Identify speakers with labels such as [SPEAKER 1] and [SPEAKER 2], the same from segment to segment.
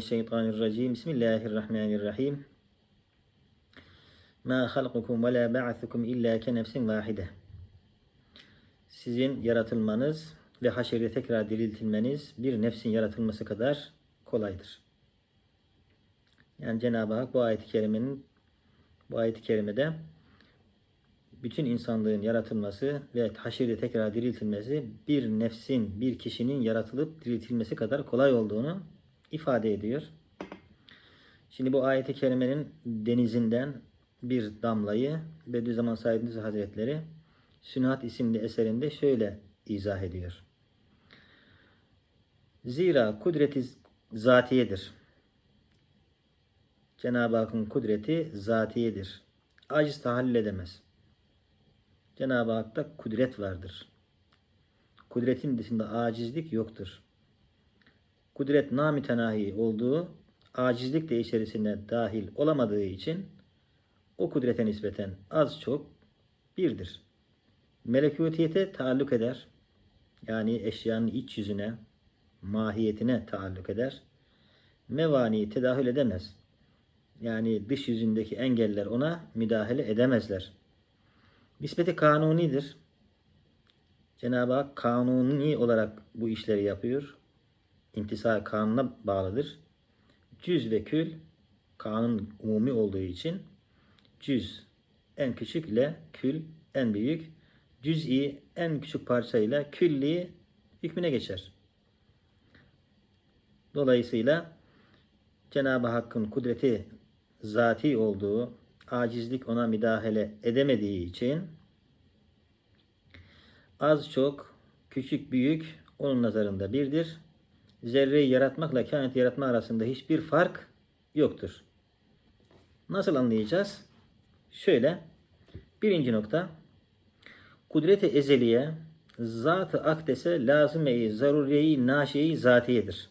[SPEAKER 1] Şeytanirracim. Bismillahirrahmanirrahim. Ma halqukum ve la ba'thukum illa ke nefsin vahide. Sizin yaratılmanız ve haşerde tekrar diriltilmeniz bir nefsin yaratılması kadar kolaydır. Yani Cenab-ı Hak bu ayet-i kerimenin bu ayet-i kerimede bütün insanlığın yaratılması ve haşirde tekrar diriltilmesi bir nefsin, bir kişinin yaratılıp diriltilmesi kadar kolay olduğunu ifade ediyor. Şimdi bu ayet-i kerimenin denizinden bir damlayı Bediüzzaman Said Hazretleri Sünahat isimli eserinde şöyle izah ediyor. Zira kudreti zatiyedir. Cenab-ı Hakk'ın kudreti zatiyedir. Aciz tahallül edemez. Cenab-ı Hak'ta kudret vardır. Kudretin dışında acizlik yoktur. Kudret namütenahi olduğu, acizlik de içerisine dahil olamadığı için o kudrete nispeten az çok birdir. Melekutiyete taalluk eder. Yani eşyanın iç yüzüne, mahiyetine taalluk eder. Mevani tedahül edemez. Yani dış yüzündeki engeller ona müdahale edemezler. Nispeti kanunidir. Cenab-ı Hak kanuni olarak bu işleri yapıyor. İntisar kanuna bağlıdır. Cüz ve kül kanun umumi olduğu için cüz en küçük ile kül en büyük. Cüz'i en küçük parçayla külli hükmüne geçer. Dolayısıyla Cenab-ı Hakk'ın kudreti zati olduğu, acizlik ona müdahale edemediği için az çok, küçük büyük onun nazarında birdir. Zerreyi yaratmakla kainat yaratma arasında hiçbir fark yoktur. Nasıl anlayacağız? Şöyle. Birinci nokta. Kudreti ezeliye zat-ı akdese lazım-i zaruriyeyi naşiyeyi zatiyedir.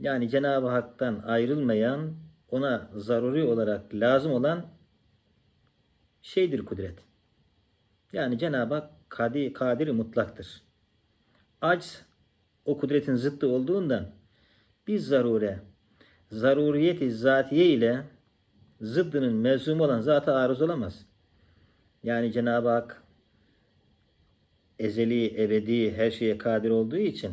[SPEAKER 1] Yani Cenab-ı Hak'tan ayrılmayan, ona zaruri olarak lazım olan şeydir kudret. Yani Cenab-ı Hak kadir, kadir mutlaktır. Acz o kudretin zıttı olduğundan biz zarure, zaruriyeti zatiye ile zıddının mevzum olan zata arız olamaz. Yani Cenab-ı Hak ezeli, ebedi, her şeye kadir olduğu için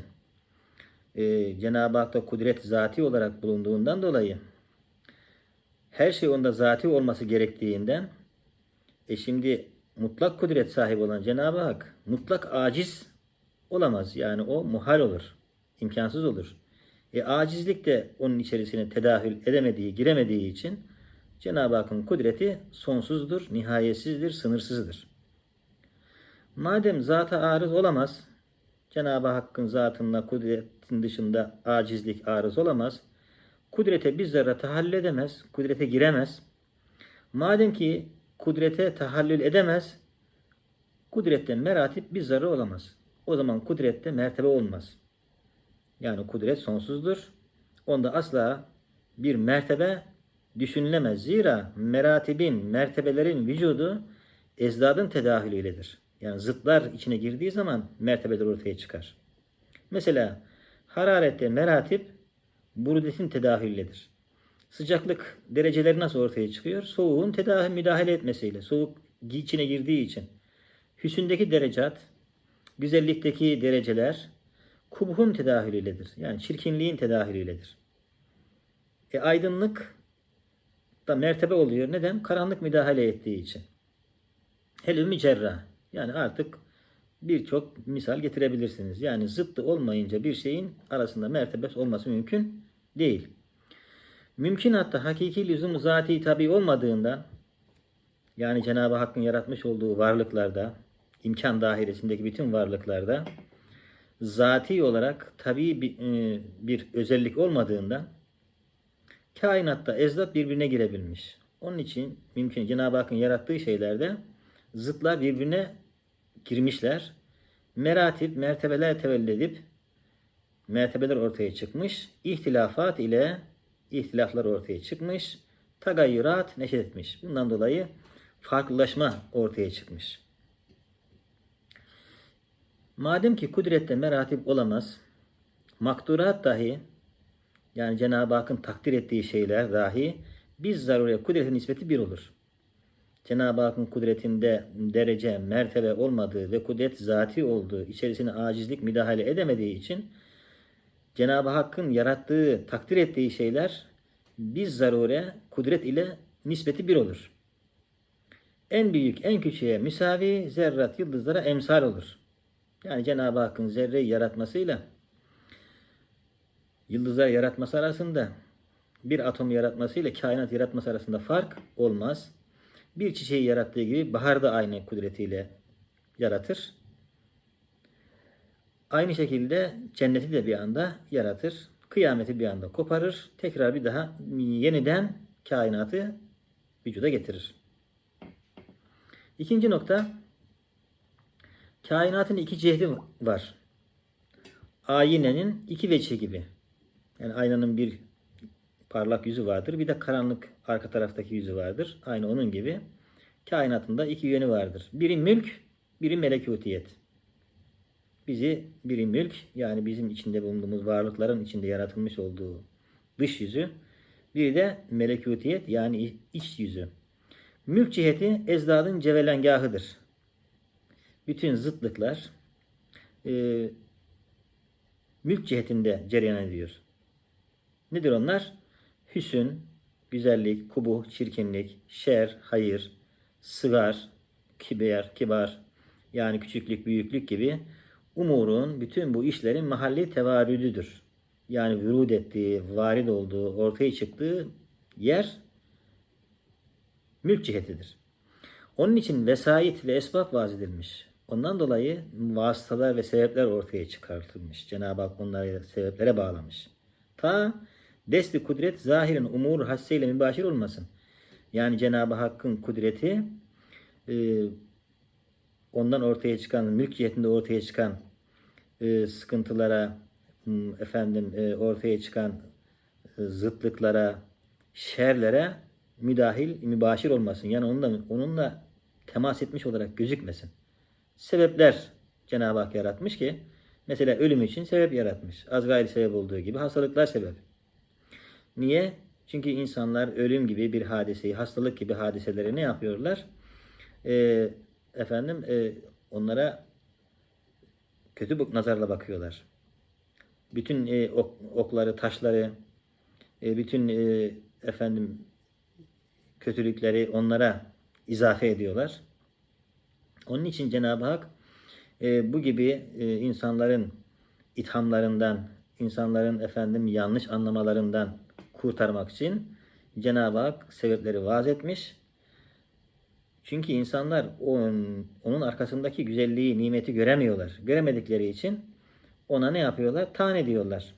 [SPEAKER 1] e, Cenab-ı Hak'ta kudret zati olarak bulunduğundan dolayı her şey onda zati olması gerektiğinden e şimdi mutlak kudret sahibi olan Cenab-ı Hak mutlak aciz olamaz. Yani o muhal olur. imkansız olur. E acizlik de onun içerisine tedahül edemediği, giremediği için Cenab-ı Hakk'ın kudreti sonsuzdur, nihayetsizdir, sınırsızdır. Madem zata arız olamaz, Cenab-ı Hakk'ın zatında, kudretin dışında acizlik arız olamaz. Kudrete bir zerre tahallül edemez, kudrete giremez. Madem ki kudrete tahallül edemez, kudretten meratip bir zarı olamaz. O zaman kudrette mertebe olmaz. Yani kudret sonsuzdur. Onda asla bir mertebe düşünülemez. Zira meratibin, mertebelerin vücudu ezdadın tedahülüyledir. Yani zıtlar içine girdiği zaman mertebeler ortaya çıkar. Mesela hararette meratip burudetin tedahülledir. Sıcaklık dereceleri nasıl ortaya çıkıyor? Soğuğun tedahül müdahale etmesiyle. Soğuk içine girdiği için. Hüsündeki derecat, güzellikteki dereceler kubhun tedahülüyledir. Yani çirkinliğin tedahülüyledir. E aydınlık da mertebe oluyor. Neden? Karanlık müdahale ettiği için. Helü cerrah. Yani artık birçok misal getirebilirsiniz. Yani zıttı olmayınca bir şeyin arasında mertebes olması mümkün değil. Mümkün hatta hakiki lüzum zati tabi olmadığından yani Cenab-ı Hakk'ın yaratmış olduğu varlıklarda imkan dairesindeki bütün varlıklarda zati olarak tabi bir, e, bir özellik olmadığından kainatta ezdat birbirine girebilmiş. Onun için mümkün Cenab-ı Hakk'ın yarattığı şeylerde zıtlar birbirine girmişler. Meratip, mertebeler tevellid edip mertebeler ortaya çıkmış. İhtilafat ile ihtilaflar ortaya çıkmış. Tagayyurat neşet etmiş. Bundan dolayı farklılaşma ortaya çıkmış. Madem ki kudrette meratip olamaz, makdurat dahi Yani Cenab-ı Hakk'ın takdir ettiği şeyler dahi biz zarure kudretin nispeti bir olur. Cenab-ı Hakk'ın kudretinde derece, mertebe olmadığı ve kudret zati olduğu, içerisine acizlik müdahale edemediği için Cenab-ı Hakk'ın yarattığı, takdir ettiği şeyler biz zarure kudret ile nispeti bir olur. En büyük, en küçüğe müsavi, zerrat yıldızlara emsal olur. Yani Cenab-ı Hakk'ın zerreyi yaratmasıyla yıldızlar yaratması arasında bir atom yaratmasıyla kainat yaratması arasında fark olmaz. Bir çiçeği yarattığı gibi bahar da aynı kudretiyle yaratır. Aynı şekilde cenneti de bir anda yaratır. Kıyameti bir anda koparır. Tekrar bir daha yeniden kainatı vücuda getirir. İkinci nokta kainatın iki cihdi var. Ayinenin iki veçi gibi. Yani aynanın bir parlak yüzü vardır. Bir de karanlık arka taraftaki yüzü vardır. Aynı onun gibi. Kainatında iki yönü vardır. Biri mülk, biri melekutiyet. Bizi biri mülk yani bizim içinde bulunduğumuz varlıkların içinde yaratılmış olduğu dış yüzü. Biri de melekutiyet yani iç yüzü. Mülk ciheti ezdadın cevelengahıdır. Bütün zıtlıklar e, mülk cihetinde cereyan ediyor. Nedir onlar? Hüsün, güzellik, kubuh, çirkinlik, şer, hayır, sıgar, kiber, kibar, yani küçüklük, büyüklük gibi umurun bütün bu işlerin mahalli tevarüdüdür. Yani vürud ettiği, varid olduğu, ortaya çıktığı yer mülk cihetidir. Onun için vesait ve esbab vaz edilmiş. Ondan dolayı vasıtalar ve sebepler ortaya çıkartılmış. Cenab-ı Hak onları sebeplere bağlamış. Ta desti kudret zahirin umur hasseyle mübaşir olmasın. Yani Cenab-ı Hakk'ın kudreti e, ondan ortaya çıkan, mülk cihetinde ortaya çıkan e, sıkıntılara, efendim e, ortaya çıkan zıtlıklara, şerlere müdahil, mübaşir olmasın. Yani onunla, onunla temas etmiş olarak gözükmesin. Sebepler Cenab-ı Hak yaratmış ki mesela ölüm için sebep yaratmış. Azrail sebep olduğu gibi hastalıklar sebep. Niye? Çünkü insanlar ölüm gibi bir hadiseyi, hastalık gibi hadiseleri ne yapıyorlar? Ee, efendim e, onlara kötü bu nazarla bakıyorlar. Bütün e, ok, okları, taşları, e, bütün e, efendim kötülükleri onlara izafe ediyorlar. Onun için Cenab-ı Hak e, bu gibi e, insanların ithamlarından, insanların efendim yanlış anlamalarından kurtarmak için Cenab-ı Hak sebepleri vaz etmiş. Çünkü insanlar onun, onun arkasındaki güzelliği, nimeti göremiyorlar. Göremedikleri için ona ne yapıyorlar? Tan ediyorlar.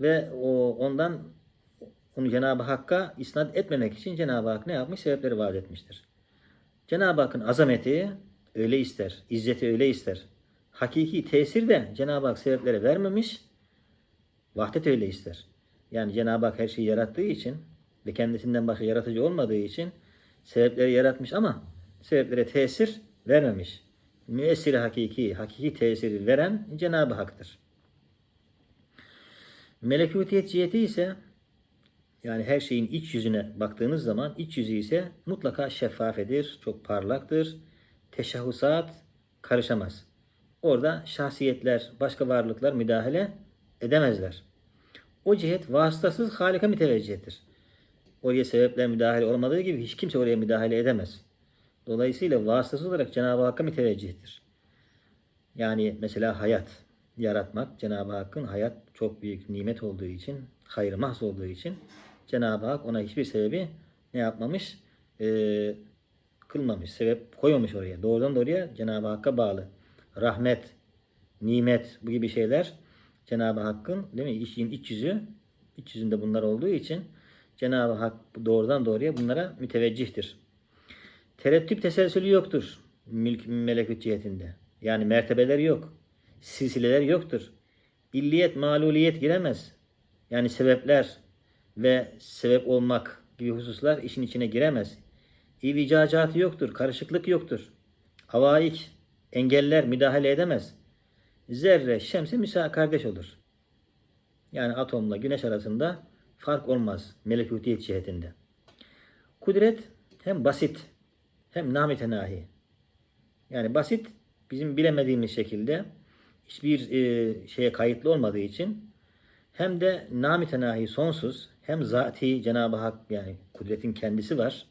[SPEAKER 1] Ve o ondan onu Cenab-ı Hakk'a isnat etmemek için Cenab-ı Hak ne yapmış? Sebepleri vaat etmiştir. Cenab-ı Hakk'ın azameti öyle ister, izzeti öyle ister. Hakiki tesir de Cenab-ı Hak sebeplere vermemiş, vahdet öyle ister. Yani Cenab-ı Hak her şeyi yarattığı için ve kendisinden başka yaratıcı olmadığı için sebepleri yaratmış ama sebeplere tesir vermemiş. Müessir hakiki, hakiki tesiri veren Cenab-ı Hak'tır. Melekutiyet ciheti ise yani her şeyin iç yüzüne baktığınız zaman iç yüzü ise mutlaka şeffafedir, çok parlaktır. Teşahhusat karışamaz. Orada şahsiyetler, başka varlıklar müdahale edemezler. O cihet vasıtasız halika müteveccihtir. Oraya sebepler müdahale olmadığı gibi hiç kimse oraya müdahale edemez. Dolayısıyla vasıtasız olarak Cenab-ı Hakk'a müteveccihtir. Yani mesela hayat yaratmak Cenab-ı Hakk'ın hayat çok büyük nimet olduğu için, hayır mahz olduğu için Cenab-ı Hak ona hiçbir sebebi ne yapmamış? Ee, kılmamış. Sebep koymamış oraya. Doğrudan doğruya Cenab-ı Hakk'a bağlı. Rahmet, nimet bu gibi şeyler Cenab-ı Hakk'ın değil mi? İşin iç yüzü, iç yüzünde bunlar olduğu için Cenab-ı Hak doğrudan doğruya bunlara müteveccihtir. Tereddüt teselsülü yoktur mülk melekut cihetinde. Yani mertebeler yok. Silsileler yoktur. İlliyet, maluliyet giremez. Yani sebepler ve sebep olmak gibi hususlar işin içine giremez. İvicacatı yoktur, karışıklık yoktur. Havaik, engeller müdahale edemez. Zerre şemse müsa kardeş olur. Yani atomla güneş arasında fark olmaz melekutiyet cihetinde. Kudret hem basit hem namitenahi. Yani basit bizim bilemediğimiz şekilde hiçbir e, şeye kayıtlı olmadığı için hem de namitenahi sonsuz hem zati Cenab-ı Hak yani kudretin kendisi var.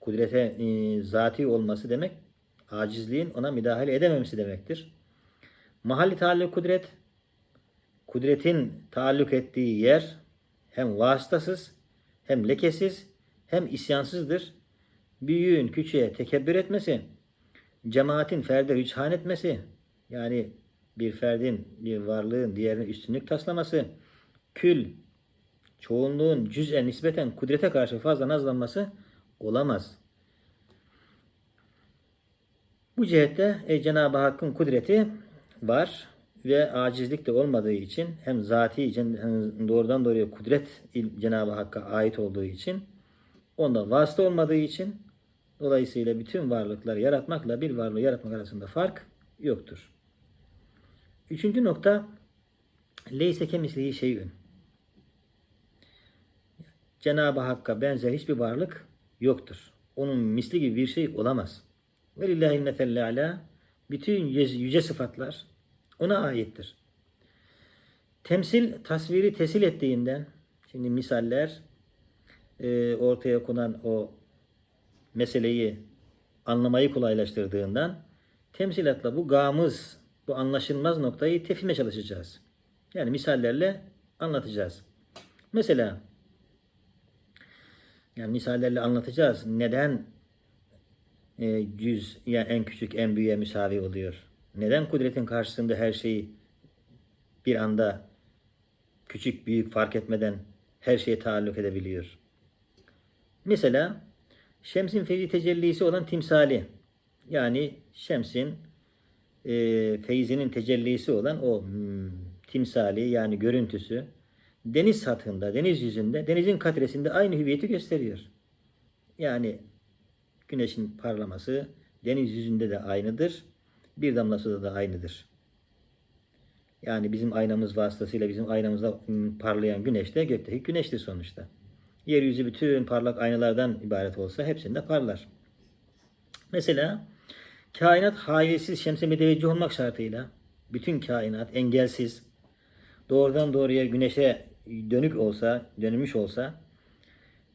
[SPEAKER 1] Kudrete e, zati olması demek acizliğin ona müdahale edememesi demektir. Mahalli taalluk kudret kudretin taalluk ettiği yer hem vasıtasız hem lekesiz hem isyansızdır. Büyüğün küçüğe tekebbür etmesi, cemaatin ferde rüçhan etmesi, yani bir ferdin, bir varlığın diğerine üstünlük taslaması, kül, çoğunluğun cüz'e nispeten kudrete karşı fazla nazlanması olamaz. Bu cihette e, Cenab-ı Hakk'ın kudreti var ve acizlik de olmadığı için hem zati cen- doğrudan doğruya kudret Cenab-ı Hakk'a ait olduğu için onda vasıta olmadığı için dolayısıyla bütün varlıkları yaratmakla bir varlığı yaratmak arasında fark yoktur. Üçüncü nokta leyse kemislihi şeyün. Cenab-ı Hakk'a benzer hiçbir varlık yoktur. Onun misli gibi bir şey olamaz. Ve lillahi meselle ala bütün yüce sıfatlar ona aittir. Temsil, tasviri tesil ettiğinden şimdi misaller e, ortaya konan o meseleyi anlamayı kolaylaştırdığından temsilatla bu gamız, bu anlaşılmaz noktayı tefhime çalışacağız. Yani misallerle anlatacağız. Mesela yani misallerle anlatacağız. Neden e, yüz yani en küçük en büyüğe müsavi oluyor? Neden kudretin karşısında her şeyi bir anda küçük büyük fark etmeden her şeye taalluk edebiliyor? Mesela Şems'in feyzi tecellisi olan timsali yani Şems'in e, feyzinin tecellisi olan o hmm, timsali yani görüntüsü deniz sathında, deniz yüzünde, denizin katresinde aynı hüviyeti gösteriyor. Yani güneşin parlaması deniz yüzünde de aynıdır. Bir damla suda da aynıdır. Yani bizim aynamız vasıtasıyla bizim aynamızda parlayan güneş de gökteki güneştir sonuçta. Yeryüzü bütün parlak aynalardan ibaret olsa hepsinde parlar. Mesela kainat hayesiz şemse müteveccih olmak şartıyla bütün kainat engelsiz doğrudan doğruya güneşe dönük olsa, dönülmüş olsa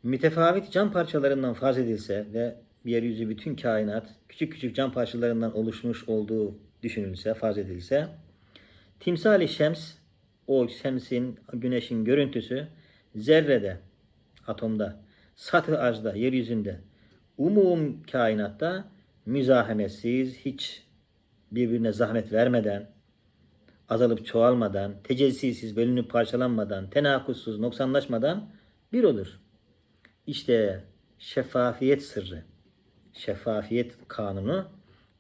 [SPEAKER 1] mütefavit cam parçalarından farz edilse ve yeryüzü bütün kainat küçük küçük cam parçalarından oluşmuş olduğu düşünülse, farz edilse timsali şems o şemsin, güneşin görüntüsü zerrede, atomda, satı arzda, yeryüzünde, umum kainatta müzahametsiz, hiç birbirine zahmet vermeden, azalıp çoğalmadan, tecessisiz, bölünüp parçalanmadan, tenakussuz, noksanlaşmadan bir olur. İşte şeffafiyet sırrı, şeffafiyet kanunu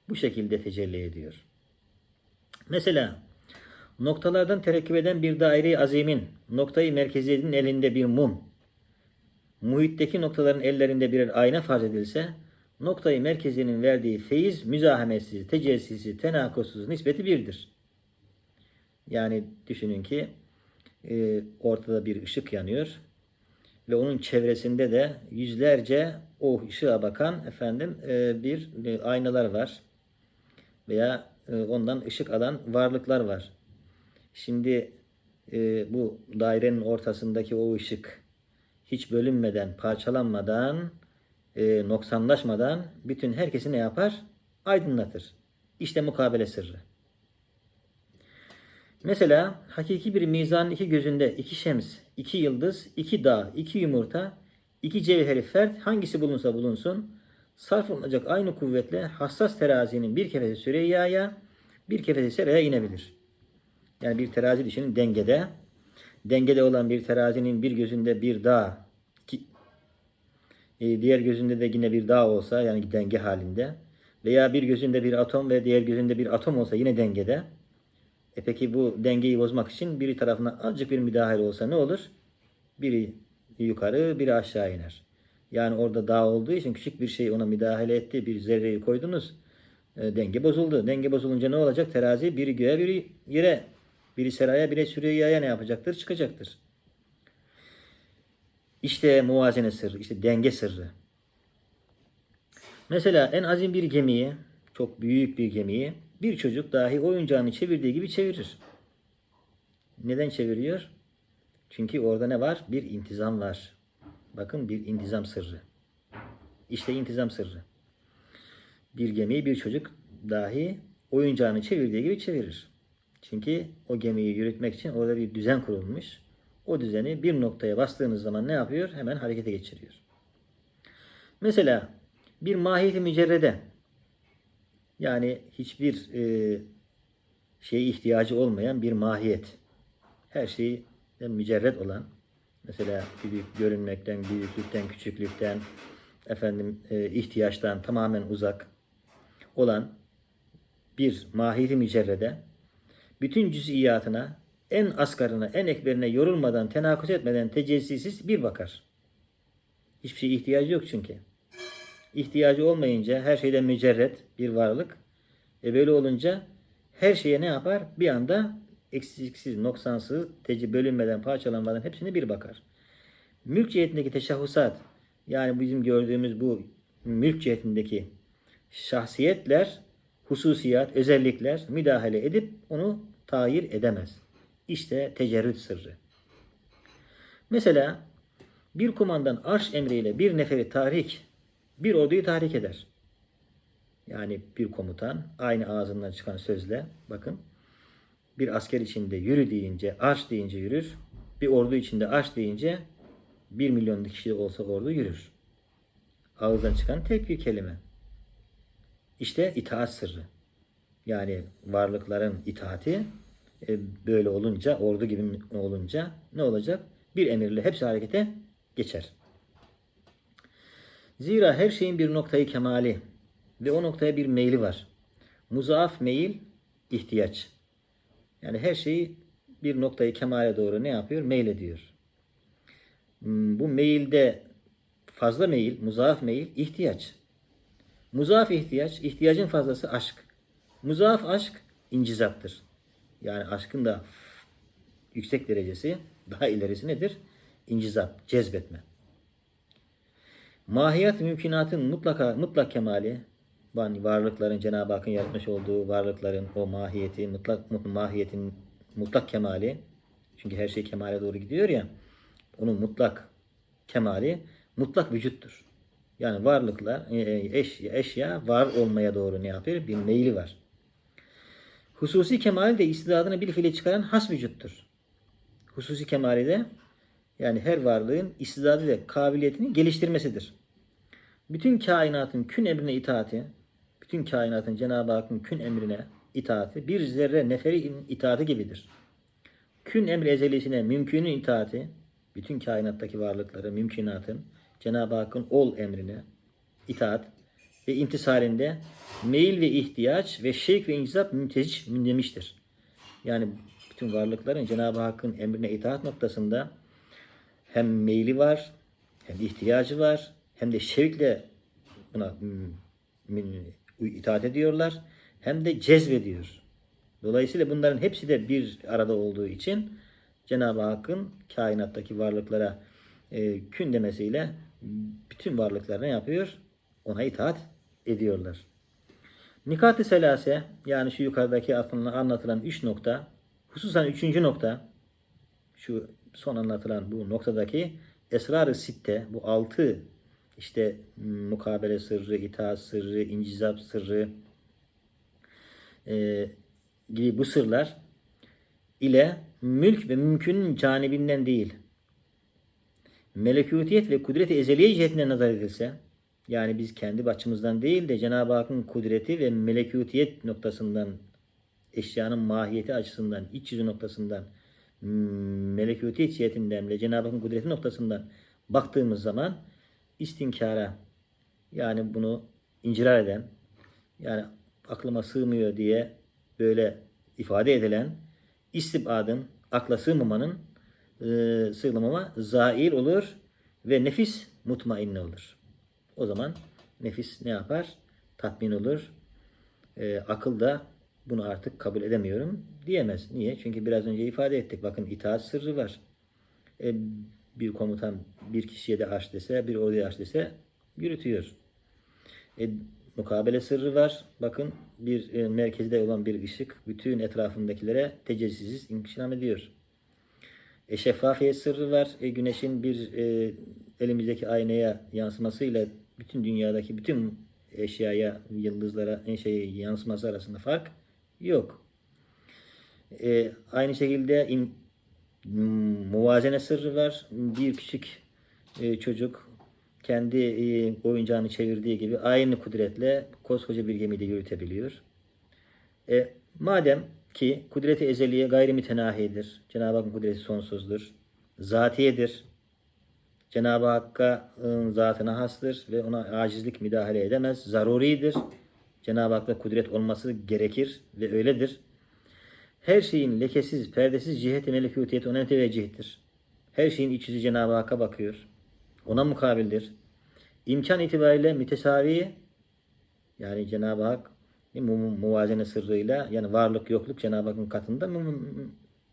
[SPEAKER 1] bu şekilde tecelli ediyor. Mesela noktalardan terekküp eden bir daire-i azimin, noktayı merkeziyetin elinde bir mum, muhitteki noktaların ellerinde birer ayna farz edilse, noktayı merkezinin verdiği feyiz müzahametsiz, tecessisiz, tenakussuz nispeti birdir. Yani düşünün ki e, ortada bir ışık yanıyor ve onun çevresinde de yüzlerce o ışığa bakan efendim e, bir e, aynalar var veya e, ondan ışık alan varlıklar var. Şimdi e, bu dairenin ortasındaki o ışık hiç bölünmeden, parçalanmadan, e, noksanlaşmadan bütün herkesi ne yapar? Aydınlatır. İşte mukabele sırrı. Mesela hakiki bir mizanın iki gözünde iki şems, iki yıldız, iki dağ, iki yumurta, iki cevheri fert hangisi bulunsa bulunsun sarf olunacak aynı kuvvetle hassas terazinin bir kefesi Süreyya'ya bir kefesi Sera'ya inebilir. Yani bir terazi düşünün dengede. Dengede olan bir terazinin bir gözünde bir dağ, iki, e, diğer gözünde de yine bir dağ olsa yani denge halinde veya bir gözünde bir atom ve diğer gözünde bir atom olsa yine dengede. E peki bu dengeyi bozmak için biri tarafına azıcık bir müdahale olsa ne olur? Biri yukarı, biri aşağı iner. Yani orada dağ olduğu için küçük bir şey ona müdahale etti, bir zerreyi koydunuz. E, denge bozuldu. Denge bozulunca ne olacak? Terazi biri göğe, biri yere Biri seraya biri Süreyya'ya ne yapacaktır? Çıkacaktır. İşte muvazene sırrı, işte denge sırrı. Mesela en azim bir gemiyi, çok büyük bir gemiyi bir çocuk dahi oyuncağını çevirdiği gibi çevirir. Neden çeviriyor? Çünkü orada ne var? Bir intizam var. Bakın bir intizam sırrı. İşte intizam sırrı. Bir gemiyi bir çocuk dahi oyuncağını çevirdiği gibi çevirir. Çünkü o gemiyi yürütmek için orada bir düzen kurulmuş. O düzeni bir noktaya bastığınız zaman ne yapıyor? Hemen harekete geçiriyor. Mesela bir mahiyeti mücerrede yani hiçbir e, şeye ihtiyacı olmayan bir mahiyet. Her şeyi mücerred olan mesela büyük görünmekten, büyüklükten, küçüklükten, efendim e, ihtiyaçtan tamamen uzak olan bir mahiyeti mücerrede bütün cüz'iyatına en asgarına, en ekberine yorulmadan, tenakuz etmeden tecessisiz bir bakar. Hiçbir şeye ihtiyacı yok çünkü. İhtiyacı olmayınca her şeyden mücerret bir varlık. E böyle olunca her şeye ne yapar? Bir anda eksiksiz, noksansız, teci bölünmeden, parçalanmadan hepsine bir bakar. Mülk cihetindeki teşahhusat, yani bizim gördüğümüz bu mülk cihetindeki şahsiyetler, hususiyat, özellikler müdahale edip onu tayir edemez. İşte tecerrüt sırrı. Mesela bir kumandan arş emriyle bir neferi tahrik, bir orduyu tahrik eder. Yani bir komutan aynı ağzından çıkan sözle bakın bir asker içinde yürü deyince, arş deyince yürür. Bir ordu içinde arş deyince bir milyon kişi olsa ordu yürür. Ağızdan çıkan tek bir kelime. İşte itaat sırrı. Yani varlıkların itaati e, böyle olunca, ordu gibi olunca ne olacak? Bir emirle hepsi harekete geçer. Zira her şeyin bir noktayı kemali ve o noktaya bir meyli var. Muzaaf meyil ihtiyaç. Yani her şeyi bir noktayı kemale doğru ne yapıyor? Meyil ediyor. Hmm, Bu meyilde fazla meyil, muzaaf meyil ihtiyaç. Muzaaf ihtiyaç, ihtiyacın fazlası aşk. Muzaaf aşk incizaptır. Yani aşkın da yüksek derecesi, daha ilerisi nedir? İncizap, cezbetme. Mahiyet mümkünatın mutlaka mutlak kemali yani varlıkların Cenab-ı Hakk'ın yaratmış olduğu varlıkların o mahiyeti mutlak mahiyetin mutlak kemali çünkü her şey kemale doğru gidiyor ya onun mutlak kemali mutlak vücuttur. Yani varlıklar e, eşya, eşya var olmaya doğru ne yapıyor? Bir meyli var. Hususi kemali de istidadını bir fiile çıkaran has vücuttur. Hususi kemali de yani her varlığın istidadı ve kabiliyetini geliştirmesidir. Bütün kainatın kün emrine itaati, bütün kainatın Cenab-ı Hakk'ın kün emrine itaati bir zerre neferi itaati gibidir. Kün emri ezelisine mümkünün itaati, bütün kainattaki varlıkları, mümkünatın Cenab-ı Hakk'ın ol emrine itaat ve imtisalinde meyil ve ihtiyaç ve şevk ve incizap müntezic demiştir. Yani bütün varlıkların Cenab-ı Hakk'ın emrine itaat noktasında hem meyli var, hem ihtiyacı var, hem de şevkle buna itaat ediyorlar, hem de cezbediyor. Dolayısıyla bunların hepsi de bir arada olduğu için Cenab-ı Hakk'ın kainattaki varlıklara e, kün demesiyle bütün varlıklar ne yapıyor? Ona itaat ediyorlar. Nikat-ı selase yani şu yukarıdaki anlatılan üç nokta hususan üçüncü nokta şu son anlatılan bu noktadaki esrar-ı sitte bu altı işte mukabele sırrı, itaat sırrı, incizap sırrı e, gibi bu sırlar ile mülk ve mümkünün canibinden değil melekutiyet ve kudret-i ezeliye cihetinden nazar edilse yani biz kendi açımızdan değil de Cenab-ı Hakk'ın kudreti ve melekutiyet noktasından eşyanın mahiyeti açısından, iç yüzü noktasından melekutiyet cihetinden ve Cenab-ı Hakk'ın kudreti noktasından baktığımız zaman istinkara yani bunu incirar eden yani aklıma sığmıyor diye böyle ifade edilen istibadın, akla sığmamanın e, sığmama zail olur ve nefis mutmainne olur. O zaman nefis ne yapar? Tatmin olur. E, akıl da bunu artık kabul edemiyorum diyemez. Niye? Çünkü biraz önce ifade ettik. Bakın itaat sırrı var. E, bir komutan bir kişiye de aç dese, bir orduya aç dese yürütüyor. E, mukabele sırrı var. Bakın bir e, merkezde olan bir ışık bütün etrafındakilere tecessüsüz inkişaf ediyor. E, şeffafiyet sırrı var. E, güneşin bir e, elimizdeki aynaya yansımasıyla bütün dünyadaki bütün eşyaya, yıldızlara, en şeye yansıması arasında fark yok. E, aynı şekilde m- muvazene sırrı var. Bir küçük e, çocuk kendi e, oyuncağını çevirdiği gibi aynı kudretle koskoca bir gemiyi de yürütebiliyor. E, madem ki kudreti ezeliye gayri mütenahidir. Cenab-ı Hakk'ın kudreti sonsuzdur. Zatiyedir. Cenab-ı Hakk'ın zatına hastır ve ona acizlik müdahale edemez. Zaruridir. Cenab-ı Hak'ta kudret olması gerekir ve öyledir. Her şeyin lekesiz, perdesiz ciheti melekutiyeti ona teveccihtir. Her şeyin iç yüzü Cenab-ı Hakk'a bakıyor. Ona mukabildir. İmkan itibariyle mütesavi yani Cenab-ı Hak mu- mu- muvazene sırrıyla yani varlık yokluk Cenab-ı Hakk'ın katında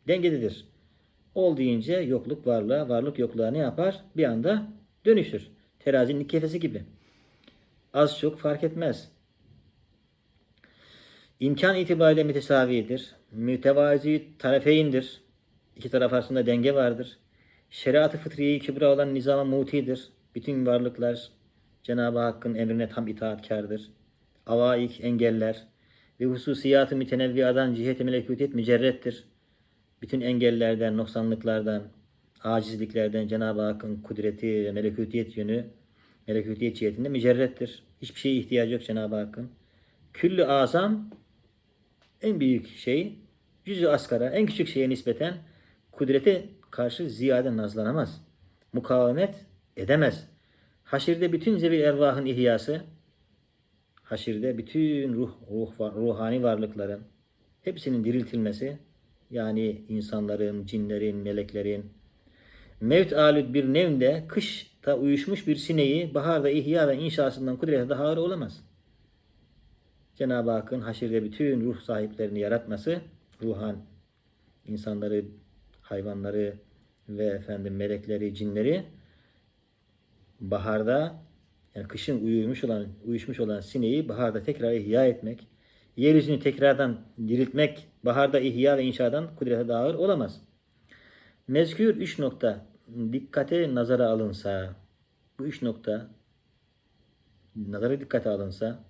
[SPEAKER 1] dengededir. Ol deyince yokluk varlığa, varlık yokluğa ne yapar? Bir anda dönüşür. Terazinin kefesi gibi. Az çok fark etmez. İmkan itibariyle mütesavidir. Mütevazi tarafeyindir. İki taraf arasında denge vardır. Şeriat-ı fıtriye kübra olan nizama mutidir. Bütün varlıklar Cenab-ı Hakk'ın emrine tam itaatkardır. Avaik, engeller ve hususiyatı mütenevviadan cihet-i melekutiyet mücerrettir. Bütün engellerden, noksanlıklardan, acizliklerden Cenab-ı Hakk'ın kudreti ve melekutiyet yönü, melekutiyet cihetinde mücerrettir. Hiçbir şeye ihtiyacı yok Cenab-ı Hakk'ın. Küllü azam en büyük şey, cüzü askara, en küçük şeye nispeten kudrete karşı ziyade nazlanamaz. Mukavemet edemez. Haşirde bütün zevil ervahın ihyası, haşirde bütün ruh, ruh ruhani varlıkların hepsinin diriltilmesi, yani insanların, cinlerin, meleklerin, mevt alüd bir nevde kışta uyuşmuş bir sineği baharda ihya ve inşasından kudrete daha ağır olamaz. Cenab-ı Hakk'ın haşirde bütün ruh sahiplerini yaratması, ruhan insanları, hayvanları ve efendim melekleri, cinleri baharda yani kışın uyumuş olan uyuşmuş olan sineği baharda tekrar ihya etmek, yeryüzünü tekrardan diriltmek baharda ihya ve inşadan kudrete daha ağır olamaz. Mezkür üç nokta dikkate nazara alınsa, bu üç nokta nazara dikkate alınsa,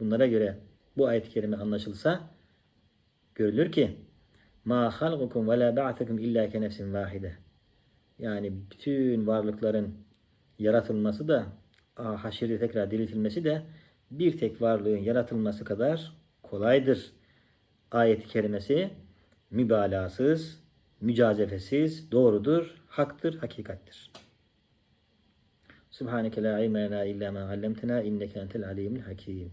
[SPEAKER 1] bunlara göre bu ayet-i kerime anlaşılsa, görülür ki ma halqukum ve la ba'thukum illa ke nefsin vahide. Yani bütün varlıkların yaratılması da haşirde tekrar diriltilmesi de bir tek varlığın yaratılması kadar kolaydır. Ayet-i kerimesi mübalağasız, mücazefesiz, doğrudur, haktır, hakikattir. Subhaneke la ilme lena illa ma allamtena inneke entel alimul hakim.